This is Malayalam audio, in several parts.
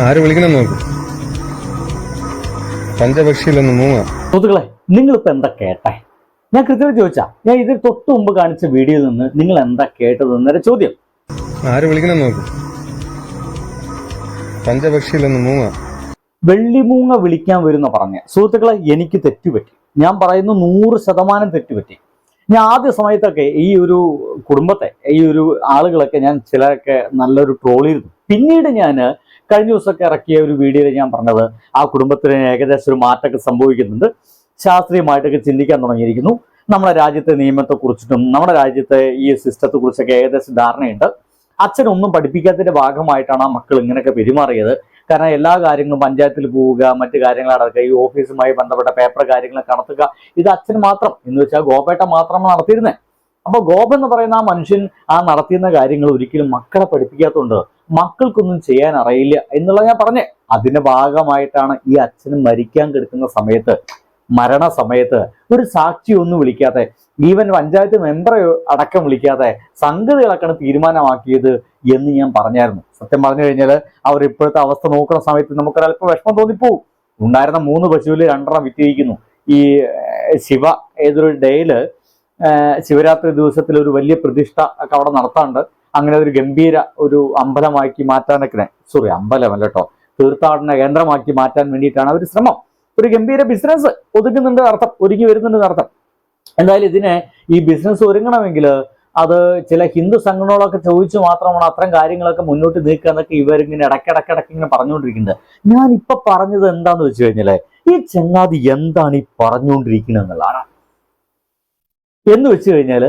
ആര് വിളിക്കണം നോക്ക്. പഞ്ചപക്ഷിയിലൊന്ന് മൂങ്ങ. സുഹൃത്തുക്കളെ നിങ്ങളിപ്പോ എന്താ കേട്ടെ? ഞാൻ കൃത്യമായി ചോദിച്ചാ ഞാൻ ഇതിൽ തൊട്ട് മുമ്പ് കാണിച്ച വീഡിയോയിൽ നിന്ന് നിങ്ങൾ എന്താ കേട്ടത് എന്നൊരു ചോദ്യം. ആര് വിളിക്കണം നോക്ക്. പഞ്ചപക്ഷിയിലൊന്ന് മൂങ്ങ. വെള്ളിമൂങ്ങ വിളിക്കാൻ വരുന്ന പറഞ്ഞ. സുഹൃത്തുക്കളെ എനിക്ക് തെറ്റുപറ്റി. ഞാൻ പറയുന്നു നൂറ് ശതമാനം തെറ്റുപറ്റി. ഞാൻ ആദ്യ സമയത്തൊക്കെ ഈ ഒരു കുടുംബത്തെ ഈ ഒരു ആളുകളൊക്കെ ഞാൻ ചിലരൊക്കെ നല്ലൊരു ട്രോളിയിരുന്നു പിന്നീട് ഞാൻ കഴിഞ്ഞ ദിവസമൊക്കെ ഇറക്കിയ ഒരു വീഡിയോയിൽ ഞാൻ പറഞ്ഞത് ആ കുടുംബത്തിന് ഏകദേശം ഒരു മാറ്റമൊക്കെ സംഭവിക്കുന്നുണ്ട്. ശാസ്ത്രീയമായിട്ടൊക്കെ ചിന്തിക്കാൻ തുടങ്ങിയിരിക്കുന്നു. നമ്മുടെ രാജ്യത്തെ നിയമത്തെ കുറിച്ചിട്ടും നമ്മുടെ രാജ്യത്തെ ഈ സിസ്റ്റത്തെ കുറിച്ചൊക്കെ ഏകദേശം ധാരണയുണ്ട്. അച്ഛനൊന്നും പഠിപ്പിക്കാത്തതിന്റെ ഭാഗമായിട്ടാണ് ആ മക്കൾ ഇങ്ങനെയൊക്കെ പെരുമാറിയത്. കാരണം എല്ലാ കാര്യങ്ങളും പഞ്ചായത്തിൽ പോവുക മറ്റു കാര്യങ്ങൾ നടക്കുക ഈ ഓഫീസുമായി ബന്ധപ്പെട്ട പേപ്പർ കാര്യങ്ങൾ നടത്തുക ഇത് അച്ഛൻ മാത്രം. എന്ന് വെച്ചാൽ ഗോപേട്ട മാത്രമാണ് നടത്തിയിരുന്നത് അപ്പൊ ഗോപെന്ന് പറയുന്ന ആ മനുഷ്യൻ ആ നടത്തിയുന്ന കാര്യങ്ങൾ ഒരിക്കലും മക്കളെ പഠിപ്പിക്കാത്തതുകൊണ്ട് മക്കൾക്കൊന്നും ചെയ്യാൻ അറിയില്ല എന്നുള്ളത് ഞാൻ പറഞ്ഞേ. അതിന്റെ ഭാഗമായിട്ടാണ് ഈ അച്ഛന് മരിക്കാൻ കിടക്കുന്ന സമയത്ത് മരണ സമയത്ത് ഒരു സാക്ഷി ഒന്നും വിളിക്കാതെ ഈവൻ പഞ്ചായത്ത് മെമ്പറെ അടക്കം വിളിക്കാതെ സംഗതികളൊക്കെയാണ് തീരുമാനമാക്കിയത് എന്ന് ഞാൻ പറഞ്ഞായിരുന്നു. സത്യം പറഞ്ഞു കഴിഞ്ഞാൽ അവർ ഇപ്പോഴത്തെ അവസ്ഥ നോക്കുന്ന സമയത്ത് നമുക്കൊരല്പം വിഷമം തോന്നിപ്പോവും. ഉണ്ടായിരുന്ന മൂന്ന് പശുവിൽ രണ്ടെണ്ണം വിറ്റിരിക്കുന്നു ഈ ശിവ ഏതൊരു ഡേയിൽ ശിവരാത്രി ദിവസത്തിൽ ഒരു വലിയ പ്രതിഷ്ഠ ഒക്കെ അവിടെ നടത്താറുണ്ട്. അങ്ങനെ ഒരു ഗംഭീര ഒരു അമ്പലമാക്കി മാറ്റാനൊക്കെ സോറി അമ്പലമല്ല കേട്ടോ തീർത്ഥാടന കേന്ദ്രമാക്കി മാറ്റാൻ വേണ്ടിയിട്ടാണ് അവർ ശ്രമം. ഒരു ഗംഭീര ബിസിനസ് ഒതുങ്ങുന്നുണ്ട് അർത്ഥം ഒരുങ്ങി വരുന്നുണ്ട് അർത്ഥം എന്തായാലും ഇതിനെ ഈ ബിസിനസ് ഒരുങ്ങണമെങ്കിൽ അത് ചില ഹിന്ദു സംഘടനകളൊക്കെ ചോദിച്ചു മാത്രമാണ് അത്തരം കാര്യങ്ങളൊക്കെ മുന്നോട്ട് നീക്കുക എന്നൊക്കെ ഇവരിങ്ങനെ ഇടയ്ക്കിടയ്ക്കിടയ്ക്ക് ഇങ്ങനെ പറഞ്ഞുകൊണ്ടിരിക്കുന്നത് ഞാൻ ഇപ്പൊ പറഞ്ഞത് എന്താന്ന് വെച്ച് കഴിഞ്ഞാൽ ഈ ചങ്ങാതി എന്താണ് ഈ പറഞ്ഞുകൊണ്ടിരിക്കുന്നത് എന്നുള്ളതാണ്. എന്ന് വെച്ച് കഴിഞ്ഞാൽ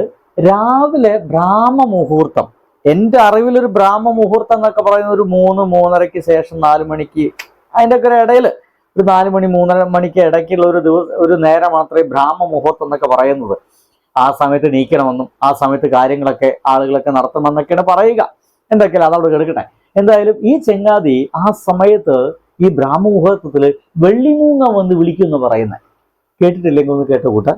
രാവിലെ ബ്രാഹ്മ മുഹൂർത്തം എന്റെ അറിവിൽ ഒരു ബ്രാഹ്മ മുഹൂർത്തം എന്നൊക്കെ പറയുന്ന ഒരു മൂന്ന് മൂന്നരയ്ക്ക് ശേഷം നാല് മണിക്ക് അതിന്റെ ഒക്കെ ഒരു ഇടയിൽ ഒരു നാല് മണി മൂന്നര മണിക്ക് ഇടയ്ക്കുള്ള ഒരു ദിവസം ഒരു നേരം മാത്രമേ ബ്രാഹ്മ മുഹൂർത്തം എന്നൊക്കെ പറയുന്നത്. ആ സമയത്ത് നീക്കണമെന്നും ആ സമയത്ത് കാര്യങ്ങളൊക്കെ ആളുകളൊക്കെ നടത്തണമെന്നൊക്കെയാണ് പറയുക. എന്തൊക്കെയല്ല? അതവിടെ കിടക്കട്ടെ എന്തായാലും ഈ ചെങ്ങാതി ആ സമയത്ത് ഈ ബ്രാഹ്മ മുഹൂർത്തത്തിൽ വെള്ളിമൂങ്ങ വന്ന് വിളിക്കുമെന്ന് പറയുന്നത് കേട്ടിട്ടില്ലെങ്കിൽ ഒന്ന് കേട്ട കൂട്ടാൻ.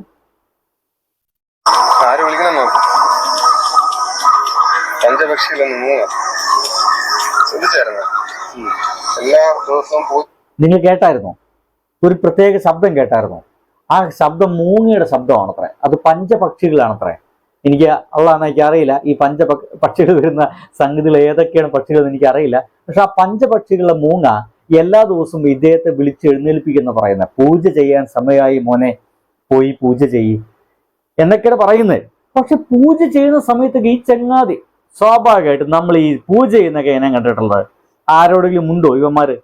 മൂങ്ങ ശ്രദ്ധിച്ചായിരുന്ന. എല്ലാ ദിവസവും പോയി നിങ്ങൾ കേട്ടായിരുന്നോ? ഒരു പ്രത്യേക ശബ്ദം കേട്ടായിരുന്നോ? ആ ശബ്ദം മൂങ്ങയുടെ ശബ്ദമാണത്രേ. അത് പഞ്ചപക്ഷികളാണത്രേ. എനിക്ക് ഉള്ളതാണ് എനിക്ക് അറിയില്ല ഈ പഞ്ച പക്ഷികൾ വരുന്ന സംഗതികൾ ഏതൊക്കെയാണ് പക്ഷികൾ എന്ന് എനിക്ക് അറിയില്ല പക്ഷെ ആ പഞ്ചപക്ഷികളുടെ മൂങ്ങ എല്ലാ ദിവസവും ഇദ്ദേഹത്തെ വിളിച്ച് എഴുന്നേൽപ്പിക്കുന്ന പറയുന്നത്. പൂജ ചെയ്യാൻ സമയമായി മോനെ പോയി പൂജ ചെയ്യും. എന്നൊക്കെയാണ് പറയുന്നത്. പക്ഷെ പൂജ ചെയ്യുന്ന സമയത്തൊക്കെ ഈ ചങ്ങാതി സ്വാഭാവികമായിട്ടും നമ്മൾ ഈ പൂജ ചെയ്യുന്നൊക്കെ ഞാൻ കണ്ടിട്ടുള്ളത് ആരോടെങ്കിലും ഉണ്ടോ ഇവന്മാര്?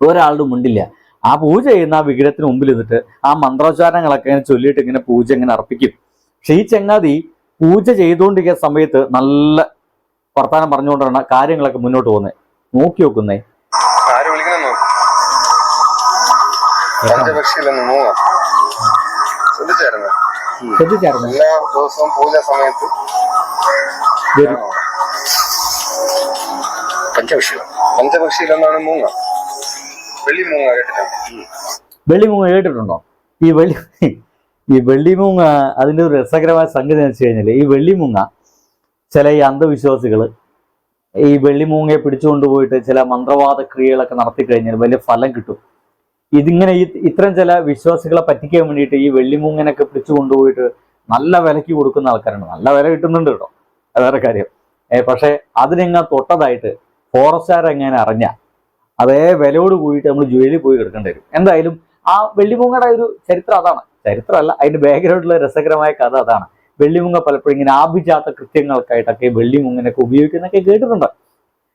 ഒരാളുടെ മുണ്ടില്ല. ആ പൂജ ചെയ്യുന്ന ആ വിഗ്രഹത്തിന് മുമ്പിൽ നിന്നിട്ട് ആ മന്ത്രോച്ചാരണങ്ങളൊക്കെ ഇങ്ങനെ ചൊല്ലിയിട്ട് ഇങ്ങനെ പൂജ ഇങ്ങനെ അർപ്പിക്കും. പക്ഷെ ഈ ചങ്ങാതി പൂജ ചെയ്തുകൊണ്ടിരിക്കുന്ന സമയത്ത് നല്ല വർത്താനം പറഞ്ഞുകൊണ്ടാണ് കാര്യങ്ങളൊക്കെ മുന്നോട്ട് പോകുന്നത്. നോക്കി നോക്കുന്നേ. ശ്രദ്ധിച്ചായിരുന്നു. എല്ലാ ദിവസവും പൂജ സമയത്ത് പഞ്ചപക്ഷികൾ മൂങ്ങ കേട്ടിട്ടുണ്ട് വെള്ളിമൂങ്ങ കേട്ടിട്ടുണ്ടോ ഈ വെള്ളി ഈ വെള്ളിമൂങ്ങ അതിന്റെ ഒരു രസകരമായ സംഗതി എന്ന് വെച്ച് കഴിഞ്ഞാൽ ഈ വെള്ളിമൂങ്ങ ചില ഈ അന്ധവിശ്വാസികൾ ഈ വെള്ളിമൂങ്ങയെ പിടിച്ചുകൊണ്ട് പോയിട്ട് ചില മന്ത്രവാദ ക്രിയകളൊക്കെ നടത്തി കഴിഞ്ഞാൽ വലിയ ഫലം കിട്ടും. ഇതിങ്ങനെ ഈ ഇത്തരം ചില വിശ്വാസികളെ പറ്റിക്കാൻ വേണ്ടിയിട്ട് ഈ വെള്ളിമൂങ്ങനൊക്കെ പിടിച്ചു കൊണ്ടുപോയിട്ട് നല്ല വിലയ്ക്ക് കൊടുക്കുന്ന ആൾക്കാരുണ്ട്. നല്ല വില കിട്ടുന്നുണ്ട് കേട്ടോ. വേറെ കാര്യം. പക്ഷെ തൊട്ടതായിട്ട് തൊട്ടതായിട്ട് ഫോറസ്റ്റുകാരെങ്ങനെ അറിഞ്ഞ അതേ വിലയോട് കൂടിയിട്ട് നമ്മൾ ജയിലിൽ പോയി എടുക്കേണ്ടി വരും. എന്തായാലും ആ വെള്ളിമൂങ്ങയുടെ ഒരു ചരിത്രം അതാണ്. ചരിത്രമല്ല അതിന്റെ ബാക്ക്ഗ്രൗണ്ടിലെ രസകരമായ കഥ അതാണ്. വെള്ളിമുങ്ങ പലപ്പോഴും ഇങ്ങനെ ആഭിജാത കൃത്യങ്ങൾക്കായിട്ടൊക്കെ വെള്ളിമുങ്ങനൊക്കെ ഉപയോഗിക്കുന്നൊക്കെ കേട്ടിട്ടുണ്ട്.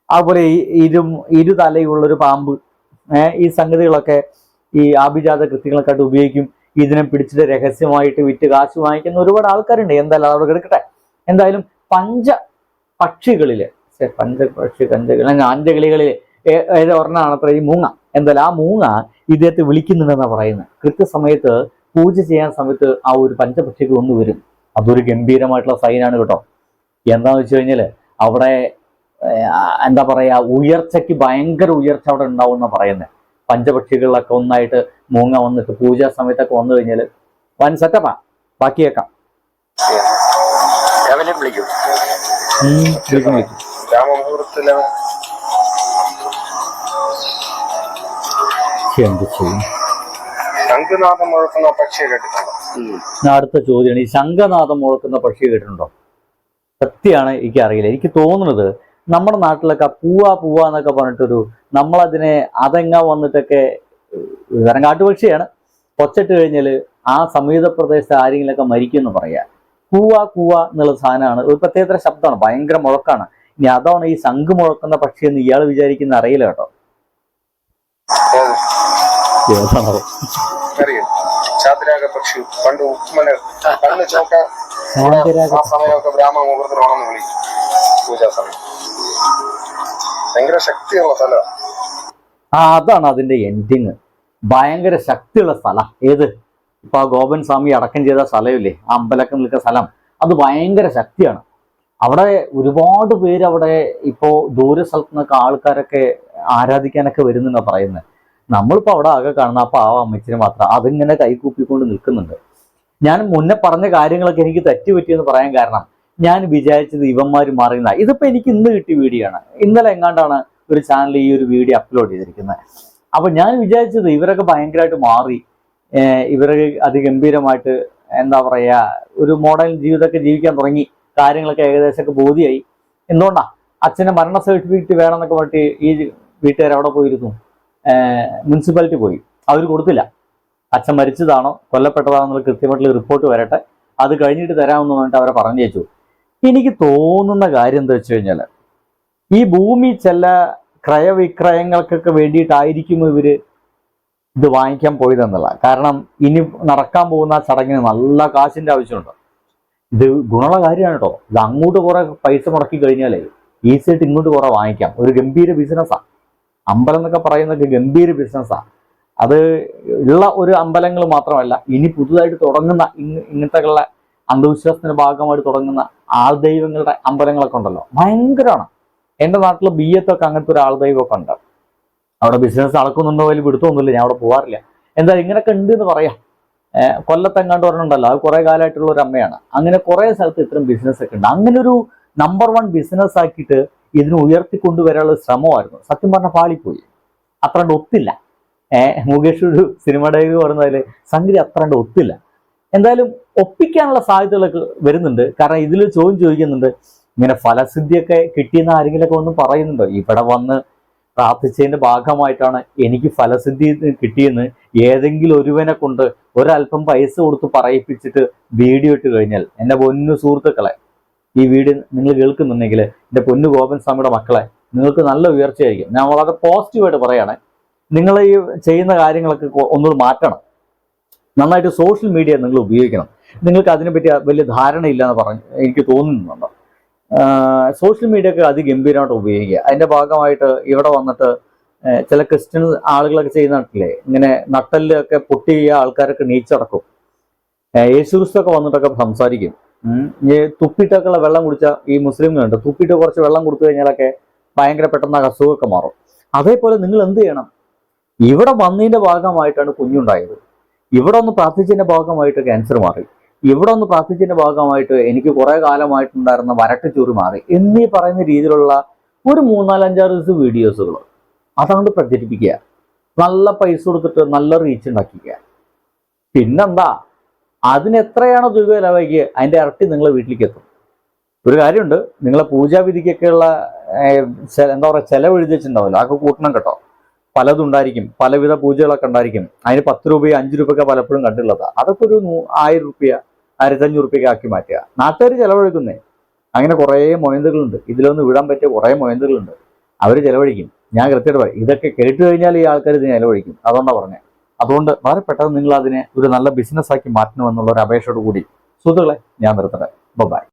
അതുപോലെ ഈ ഇരു ഇരുതലയുള്ളൊരു പാമ്പ് ഈ സംഗതികളൊക്കെ ഈ ആഭിജാത കൃത്യങ്ങൾക്കായിട്ട് ഉപയോഗിക്കും. ഇതിനെ പിടിച്ചിട്ട് രഹസ്യമായിട്ട് വിറ്റ് കാശ് വാങ്ങിക്കുന്ന ഒരുപാട് ആൾക്കാരുണ്ട്. എന്തായാലും അവിടെ കിടക്കട്ടെ. എന്തായാലും പഞ്ച പക്ഷികളിൽ പഞ്ച പക്ഷി കഞ്ചകളി അഞ്ചകളികളിൽ ഏ- ഏത് ഒരെണ്ണമാണ് അത്ര ഈ മൂങ്ങ. എന്തായാലും ആ മൂങ്ങ ഇദ്ദേഹത്തെ വിളിക്കുന്നുണ്ടെന്നാണ് പറയുന്നത്. കൃത്യസമയത്ത് പൂജ ചെയ്യാൻ സമയത്ത് ആ ഒരു പഞ്ചപക്ഷികൾ ഒന്ന് വരും. അതൊരു ഗംഭീരമായിട്ടുള്ള സൈനാണ് കേട്ടോ. എന്താന്ന് വെച്ച് കഴിഞ്ഞാൽ അവിടെ എന്താ പറയാ ഉയർച്ചയ്ക്ക് ഭയങ്കര ഉയർച്ച അവിടെ ഉണ്ടാവും എന്നാ പറയുന്നത്. പഞ്ചപക്ഷികളിലൊക്കെ ഒന്നായിട്ട് മൂങ്ങ വന്നിട്ട് പൂജാ സമയത്തൊക്കെ വന്നു കഴിഞ്ഞാൽ വൻ സെറ്റപ്പാ ബാക്കിയേക്കാം. രാവിലെ വിളിക്കും. എന്ത് ചെയ്യും? ശംഖുനാഥം മുഴക്കുന്ന പക്ഷിയെ കേട്ടിട്ടുണ്ടോ? ഞാൻ അടുത്ത ചോദ്യമാണ്. ഈ ശംഖനാഥം മുഴക്കുന്ന പക്ഷിയെ കേട്ടിട്ടുണ്ടോ? സത്യമാണ് എനിക്ക് അറിയില്ല. എനിക്ക് തോന്നുന്നത് നമ്മുടെ നാട്ടിലൊക്കെ പൂവാ പൂവ എന്നൊക്കെ പറഞ്ഞിട്ടൊരു നമ്മളതിനെ അതെങ്ങ വന്നിട്ടൊക്കെ തരം കാട്ടുപക്ഷിയാണ് കൊച്ചിട്ട് കഴിഞ്ഞാൽ ആ സമീപ പ്രദേശത്ത് ആരെങ്കിലൊക്കെ മരിക്കും എന്ന് പറയാ. കൂവ കൂവ എന്നുള്ള സാധനമാണ്. ഒരു പ്രത്യേകതര ശബ്ദമാണ്. ഭയങ്കര മുഴക്കാണ്. ഇനി അതാണ് ഈ ശംഖ് മുഴക്കുന്ന പക്ഷി എന്ന് ഇയാൾ വിചാരിക്കുന്ന അറിയില്ല കേട്ടോ. പക്ഷി. പണ്ട് ഉപ്പുമല കണ്ണ് ചോക്ക ആ സമയമൊക്കെ ബ്രാഹ്മണ മുഹൂർത്തമാണെന്ന് വിളിക്കും. പൂജാ സമയം. ഭയങ്കര ശക്തിയുള്ള സ്ഥലമാണ്. ആ അതാണ് അതിന്റെ എൻഡിങ് ഭയങ്കര ശക്തിയുള്ള സ്ഥലം. ഏത്? ഇപ്പൊ ആ ഗോപൻ സ്വാമി അടക്കം ചെയ്ത സ്ഥലമില്ലേ ആ അമ്പലക്കം നിൽക്കുന്ന സ്ഥലം അത് ഭയങ്കര ശക്തിയാണ്. അവിടെ ഒരുപാട് പേര് അവിടെ ഇപ്പോ ദൂര സ്ഥലത്ത് നിന്നൊക്കെ ആൾക്കാരൊക്കെ ആരാധിക്കാനൊക്കെ വരുന്നെന്നാണ് പറയുന്നത് നമ്മളിപ്പോ അവിടെ ആകെ കാണുന്ന ആ അമ്മച്ചിനെ മാത്രം അതിങ്ങനെ കൈകൂപ്പിക്കൊണ്ട് നിൽക്കുന്നുണ്ട്. ഞാൻ മുന്നേ പറഞ്ഞ കാര്യങ്ങളൊക്കെ എനിക്ക് തെറ്റുപറ്റിയെന്ന് പറയാൻ കാരണം ഞാൻ വിചാരിച്ചത് ഇവന്മാർ മാറിയുന്ന. ഇതിപ്പോ എനിക്ക് ഇന്ന് കിട്ടിയ വീഡിയോ ആണ്. ഇന്നലെ എങ്ങാണ്ടാണ് ഒരു ചാനൽ ഈ ഒരു വീഡിയോ അപ്ലോഡ് ചെയ്തിരിക്കുന്നത്. അപ്പൊ ഞാൻ വിചാരിച്ചത് ഇവരൊക്കെ ഭയങ്കരമായിട്ട് മാറി. ഇവരൊക്കെ അതിഗംഭീരമായിട്ട് എന്താ പറയുക ഒരു മോഡൽ ജീവിതമൊക്കെ ജീവിക്കാൻ തുടങ്ങി. കാര്യങ്ങളൊക്കെ ഏകദേശമൊക്കെ ബോധ്യമായി എന്തുകൊണ്ടാ? അച്ഛന്റെ മരണ സർട്ടിഫിക്കറ്റ് വേണമെന്നൊക്കെ പറഞ്ഞിട്ട് ഈ വീട്ടുകാർ അവിടെ പോയിരുന്നു. മുനിസിപ്പാലിറ്റി പോയി. അവർ കൊടുത്തില്ല. അച്ഛൻ മരിച്ചതാണോ കൊല്ലപ്പെട്ടതാണോ എന്നുള്ള കൃത്യമായിട്ടുള്ള റിപ്പോർട്ട് വരട്ടെ. അത് കഴിഞ്ഞിട്ട് തരാമെന്ന് പറഞ്ഞിട്ട് അവരെ പറഞ്ഞു ചേച്ചു എനിക്ക് തോന്നുന്ന കാര്യം എന്താ വെച്ച് കഴിഞ്ഞാൽ ഈ ഭൂമി ചില ക്രയവിക്രയങ്ങൾക്കൊക്കെ വേണ്ടിയിട്ടായിരിക്കും ഇവർ ഇത് വാങ്ങിക്കാൻ പോയതെന്നുള്ള കാരണം ഇനി നടക്കാൻ പോകുന്ന ചടങ്ങിന് നല്ല കാശിന്റെ ആവശ്യമുണ്ട്. ഇത് ഗുണമുള്ള കാര്യമാണ് കേട്ടോ. ഇത് അങ്ങോട്ട് കുറെ പൈസ മുടക്കി കഴിഞ്ഞാലേ ഈസിയായിട്ട് ഇങ്ങോട്ട് കുറെ വാങ്ങിക്കാം. ഒരു ഗംഭീര ബിസിനസ്സാണ് അമ്പലം എന്നൊക്കെ പറയുന്നൊക്കെ ഗംഭീര ബിസിനസ്സാണ് അത് ഉള്ള ഒരു അമ്പലങ്ങൾ മാത്രമല്ല ഇനി പുതുതായിട്ട് തുടങ്ങുന്ന ഇങ്ങനത്തെ ഇങ്ങനത്തെയുള്ള അന്ധവിശ്വാസത്തിന്റെ ഭാഗമായിട്ട് തുടങ്ങുന്ന ആൾദൈവങ്ങളുടെ അമ്പലങ്ങളൊക്കെ ഉണ്ടല്ലോ. ഭയങ്കരമാണ് എന്റെ നാട്ടിൽ ബി എത്തൊക്കെ അങ്ങനത്തെ ഒരു ആൾദൈവമൊക്കെ ഉണ്ട്. അവിടെ ബിസിനസ് നടക്കുന്നുണ്ടോ വലിയ പിടുത്തമൊന്നുമില്ല. ഞാൻ അവിടെ പോകാറില്ല എന്താ ഇങ്ങനെയൊക്കെ ഉണ്ട് എന്ന് പറയാം കൊല്ലത്തെങ്ങാണ്ട് പറഞ്ഞിട്ടുണ്ടല്ലോ അത് കുറെ കാലമായിട്ടുള്ള ഒരു അമ്മയാണ്. അങ്ങനെ കുറേ സ്ഥലത്ത് ഇത്തരം ബിസിനസ് ഒക്കെ ഉണ്ട്. അങ്ങനെ ഒരു നമ്പർ വൺ ബിസിനസ് ആക്കിയിട്ട് ഇതിനെ ഉയർത്തിക്കൊണ്ടുവരാനുള്ള ശ്രമമായിരുന്നു. സത്യം പറഞ്ഞാൽ പാളിപ്പോയി. അത്ര കണ്ട് ഒത്തില്ല. ഏഹ് മുകേഷ് ഒരു സിനിമ ഡയറി പറഞ്ഞതിൽ സംഗതി അത്രണ്ട് ഒത്തില്ല. എന്തായാലും ഒപ്പിക്കാനുള്ള സാധ്യതകളൊക്കെ വരുന്നുണ്ട്. കാരണം ഇതിൽ ചോദ്യം ചോദിക്കുന്നുണ്ട്. ഇങ്ങനെ ഫലസിദ്ധിയൊക്കെ കിട്ടിയെന്ന് ആരെങ്കിലുമൊക്കെ ഒന്നും പറയുന്നുണ്ടോ? ഇവിടെ വന്ന് പ്രാർത്ഥിച്ചതിന്റെ ഭാഗമായിട്ടാണ് എനിക്ക് ഫലസിദ്ധി കിട്ടിയെന്ന് ഏതെങ്കിലും ഒരുവനെ കൊണ്ട് ഒരല്പം പൈസ കൊടുത്ത് പറയിപ്പിച്ചിട്ട് വീഡിയോ ഇട്ട് കഴിഞ്ഞാൽ എന്റെ പൊന്നു സുഹൃത്തുക്കളെ ഈ വീഡിയോ നിങ്ങൾ കേൾക്കുന്നുണ്ടെങ്കിൽ എന്റെ പൊന്നു ഗോപൻ സ്വാമിയുടെ മക്കളെ നിങ്ങൾക്ക് നല്ല ഉയർച്ചയായിരിക്കും. ഞാൻ വളരെ പോസിറ്റീവായിട്ട് പറയാണ്. നിങ്ങൾ ഈ ചെയ്യുന്ന കാര്യങ്ങളൊക്കെ ഒന്നുകൂടി മാറ്റണം. നന്നായിട്ട് സോഷ്യൽ മീഡിയ നിങ്ങൾ ഉപയോഗിക്കണം. നിങ്ങൾക്ക് അതിനെപ്പറ്റി വലിയ ധാരണയില്ല എന്ന് പറഞ്ഞ് എനിക്ക് തോന്നുന്നുണ്ട്? സോഷ്യൽ മീഡിയ ഒക്കെ അതിഗംഭീരമായിട്ട് ഉപയോഗിക്കുക. അതിന്റെ ഭാഗമായിട്ട് ഇവിടെ വന്നിട്ട് ചില ക്രിസ്ത്യൻ ആളുകളൊക്കെ ചെയ്യുന്നിട്ടില്ലേ ഇങ്ങനെ നട്ടല്ലൊക്കെ പൊട്ടിയ ആൾക്കാരൊക്കെ നീച്ചടക്കും. ഏഹ് യേശുക്രിസ്തു ഒക്കെ വന്നിട്ടൊക്കെ സംസാരിക്കും. ഈ തുപ്പിട്ടൊക്കെയുള്ള വെള്ളം കുടിച്ച ഈ മുസ്ലിങ്ങളുണ്ട് തുപ്പിട്ട് കുറച്ച് വെള്ളം കൊടുത്തു കഴിഞ്ഞാലൊക്കെ ഭയങ്കര പെട്ടെന്ന് അസുഖമൊക്കെ മാറും. അതേപോലെ നിങ്ങൾ എന്ത് ചെയ്യണം? ഇവിടെ വന്നതിന്റെ ഭാഗമായിട്ടാണ് കുഞ്ഞുണ്ടായത്. ഇവിടെ ഒന്ന് പ്രാർത്ഥിച്ചതിന്റെ ഭാഗമായിട്ട് ക്യാൻസർ മാറി. ഇവിടെ ഒന്ന് പ്രാർത്ഥിച്ചതിന്റെ ഭാഗമായിട്ട് എനിക്ക് കുറെ കാലമായിട്ടുണ്ടായിരുന്ന വരട്ട് ചൂറി മാറി. എന്നീ പറയുന്ന രീതിയിലുള്ള ഒരു മൂന്നാലഞ്ചാറ് ദിവസം വീഡിയോസുകൾ അതാണ് പ്രചരിപ്പിക്കുക. നല്ല പൈസ കൊടുത്തിട്ട് നല്ല റീച്ച് ഉണ്ടാക്കിക്കുക. പിന്നെന്താ? അതിന് എത്രയാണ് തുക ചിലവാക്കിയത് അതിന്റെ ഇരട്ടി നിങ്ങളെ വീട്ടിലേക്ക് എത്തും. ഒരു കാര്യമുണ്ട് നിങ്ങളെ പൂജാവിധിക്കൊക്കെയുള്ള എന്താ പറയുക വെച്ചിട്ടുണ്ടാവില്ല അതൊക്കെ കൂട്ടണം കേട്ടോ. പലതുണ്ടായിരിക്കും പലവിധ പൂജകളൊക്കെ ഉണ്ടായിരിക്കും. അതിന് പത്ത് രൂപയോ അഞ്ച് രൂപയൊക്കെ പലപ്പോഴും കണ്ടുള്ളതാ അതൊക്കെ ഒരു ആയിരം റുപ്യ ആയിരത്തഞ്ഞൂറ് റുപ്യൊക്കെ ആക്കി മാറ്റുക. നാട്ടുകാർ ചെലവഴിക്കുന്നേ. അങ്ങനെ കുറേ മൊയന്തുകളുണ്ട്. ഇതിലൊന്ന് വിടാൻ പറ്റിയ കുറേ മൊയന്തുകളുണ്ട്. അവർ ചെലവഴിക്കും. ഞാൻ കൃത്യമായിട്ട് പറയും. ഇതൊക്കെ കേട്ട് കഴിഞ്ഞാൽ ഈ ആൾക്കാർ ഇത് ചെലവഴിക്കും. അതുകൊണ്ടാണ് പറഞ്ഞത് അതുകൊണ്ട് വളരെ പെട്ടെന്ന് നിങ്ങൾ അതിനെ ഒരു നല്ല ബിസിനസ് ആക്കി മാറ്റണമെന്നുള്ള ഒരു അപേക്ഷയോട് കൂടി സുഹൃത്തുക്കളെ ഞാൻ നിർത്തട്ടെ. ബൈ